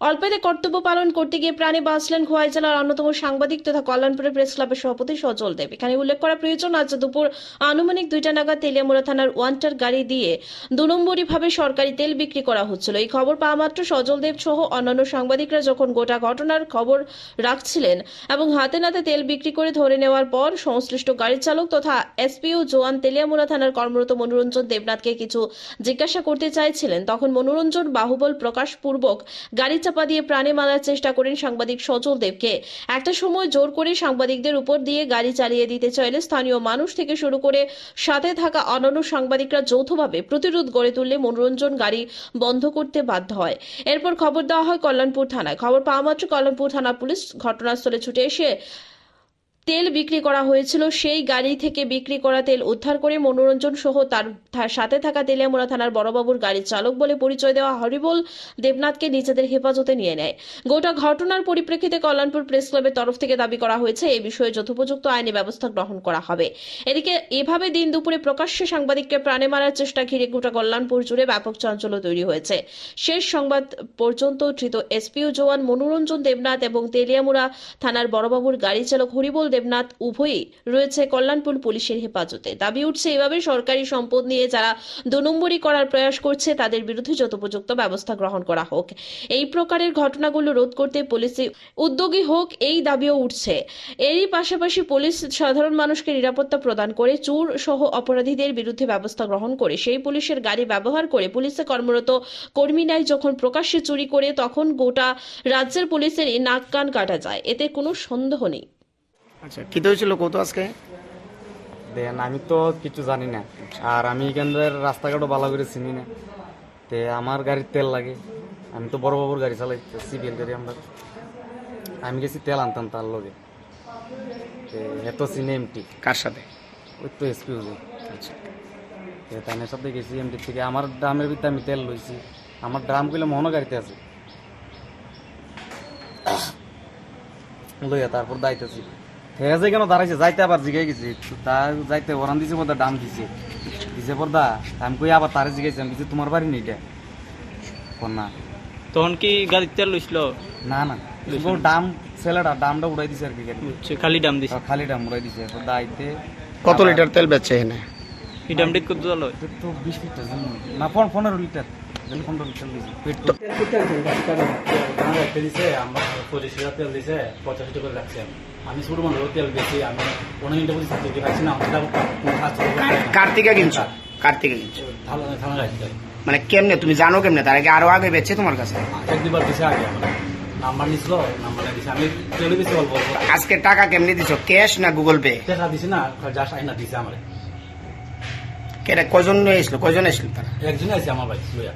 অল্পেতে কর্তব্য পালন করতে গিয়ে প্রাণে বাঁচলেন খোয়াই জেলার অন্যতম সাংবাদিক তথা কল্যাণপুরের প্রেস ক্লাবের সভাপতি সজল দেব। এখানে উল্লেখ করা প্রয়োজন, আজ দুপুর আনুমানিক দুইটা নাগাদ তেলিয়ামুড়া থানার ওয়ান্টার গাড়ি দিয়ে দু নম্বরীভাবে সরকারি তেল বিক্রি করা হচ্ছিল। এই খবর পাওয়া মাত্র সজল দেব সহ অন্যান্য সাংবাদিকরা যখন গোটা ঘটনার খবর রাখছিলেন এবং হাতে নাতে তেল বিক্রি করে ধরে নেওয়ার পর সংশ্লিষ্ট গাড়ির চালক তথা এসপিও জোয়ান তেলিয়ামুড়া থানার কর্মরত মনোরঞ্জন দেবনাথকে কিছু জিজ্ঞাসা করতে চাইছিলেন। তখন মনোরঞ্জন বাহুবল প্রকাশপূর্বক গাড়ি চাপা দিয়ে প্রাণে মারার চেষ্টা করেন সাংবাদিক সজল দেবকে। একটা সময় জোর করে সাংবাদিকদের উপর দিয়ে গাড়ি চালিয়ে দিতে চাইলে স্থানীয় মানুষ থেকে শুরু করে সাথে থাকা অন্যান্য সাংবাদিকরা যৌথভাবে প্রতিরোধ গড়ে তুললে মনোরঞ্জন গাড়ি বন্ধ করতে বাধ্য হয়। এরপর খবর দেওয়া হয় কল্যাণপুর থানায়। খবর পাওয়া মাত্র কল্যাণপুর থানা পুলিশ ঘটনাস্থলে ছুটে এসে তেল বিক্রি করা হয়েছিল, সেই গাড়ি থেকে বিক্রি করা তেল উদ্ধার করে মনোরঞ্জন সহ তার সাথে থাকা তেলিয়ামুড়া থানার বড়বাবুর গাড়ির চালক বলে পরিচয় দেওয়া হরিবল দেবনাথকে নিজেদের হেফাজতে নিয়ে নেয়। গোটা ঘটনার পরিপ্রেক্ষিতে কল্যাণপুর প্রেস ক্লাবের তরফ থেকে দাবি করা হয়েছে, এ বিষয়ে যথোপযুক্ত আইনি ব্যবস্থা গ্রহণ করা হবে। এদিকে এভাবে দিন দুপুরে প্রকাশ্যে সাংবাদিককে প্রাণে মারার চেষ্টা ঘিরে গোটা কল্যাণপুর জুড়ে ব্যাপক চাঞ্চল্য তৈরি হয়েছে। শেষ সংবাদ পর্যন্ত ধৃত এসপিও জওয়ান মনোরঞ্জন দেবনাথ এবং তেলিয়ামুড়া থানার বড়বাবুর গাড়ি চালক হরিবল দেবনাথ উভয়ই রয়েছে কল্যাণপুর পুলিশের হেফাজতে। দাবি উঠছে, এভাবে সরকারি সম্পদ নিয়ে যারা দু করার প্রয়াস করছে, তাদের বিরুদ্ধে যথোপযুক্ত ব্যবস্থা গ্রহণ করা হোক। এই প্রকারের ঘটনাগুলো রোধ করতে পুলিশ উদ্যোগী হোক, এই দাবিও উঠছে। এরই পাশাপাশি পুলিশ সাধারণ মানুষকে নিরাপত্তা প্রদান করে, চুর সহ অপরাধীদের বিরুদ্ধে ব্যবস্থা গ্রহণ করে, সেই পুলিশের গাড়ি ব্যবহার করে পুলিশে কর্মরত কর্মী কর্মীরাই যখন প্রকাশ্যে চুরি করে, তখন গোটা রাজ্যের পুলিশেরই নাক কান কাটা যায়। এতে কোনো সন্দেহ নেই। আচ্ছা কি হয়েছিল কত আজকে? দেন আমি তো কিছু জানি না। আর আমি এখানকার রাস্তাঘাটও ভালো করে চিনি না। তে আমার গাড়ির তেল লাগে। আমি তো বড় বাবুর গাড়ি চালাই সিবিএল গাড়ি আমরা। আমি গেছি তেল আনতাম তার লগে। এত চিনি এমটি। কার সাথে? ওই তো এসপি আচ্ছা। তাইনের সাথে গেছি এমটি থেকে। আমার ড্রামের ভিতরে আমি তেল লইছি। আমার ড্রামগুলো মহনো গাড়িতে আছে। লইয়া তারপর দাইতেছি। আছে কেন দাঁড়াইছে? যাইতে আবার জিগাই গেছি। তো যাইতে ওরান দিছে বোধ দাম দিছে। দিছে পর দা আমি কই আবার তারে জিগাইছি আমি কিছু তোমার বাড়ি নেই না। তখন কি গাড়ির তেল লইছিল? না না। দাম ছেলেটা দামটা উড়াই দিছে আর কি খালি দাম দিছে। খালি দাম উড়াই দিছে। দাইতে কত লিটার তেল বেচছে এখানে? এই দাম ঠিক করতে চলো তো- তো বিশ লিটার জানো না। না পন- পনেরো লিটার। লিটার দিছে। আমার পঁচিশ হাজার তেল দিছে পঁচাশি টাকা রাখছি আমি ছোট মানুষ তেল বেশি আমি বলছি না আমার কার থেকে কিনছো? কার থেকে কিনছো ভালো থানা মানে কেমনে? তুমি জানো কেমনে? তার আগে আরও আগে বেচছে তোমার কাছে? এক দুবার আগে নাম্বার নিছিল নাম্বার দিছে। আমি তেল বেশি অল্প আজকে টাকা কেমনে দিছো? ক্যাশ না গুগল পে? টাকা দিছে না জাস্ট আইনা দিছে আমার। কেটে কজন এসলো? কজন এসলো তারা? একজন আছে আমার ভাই লইয়া।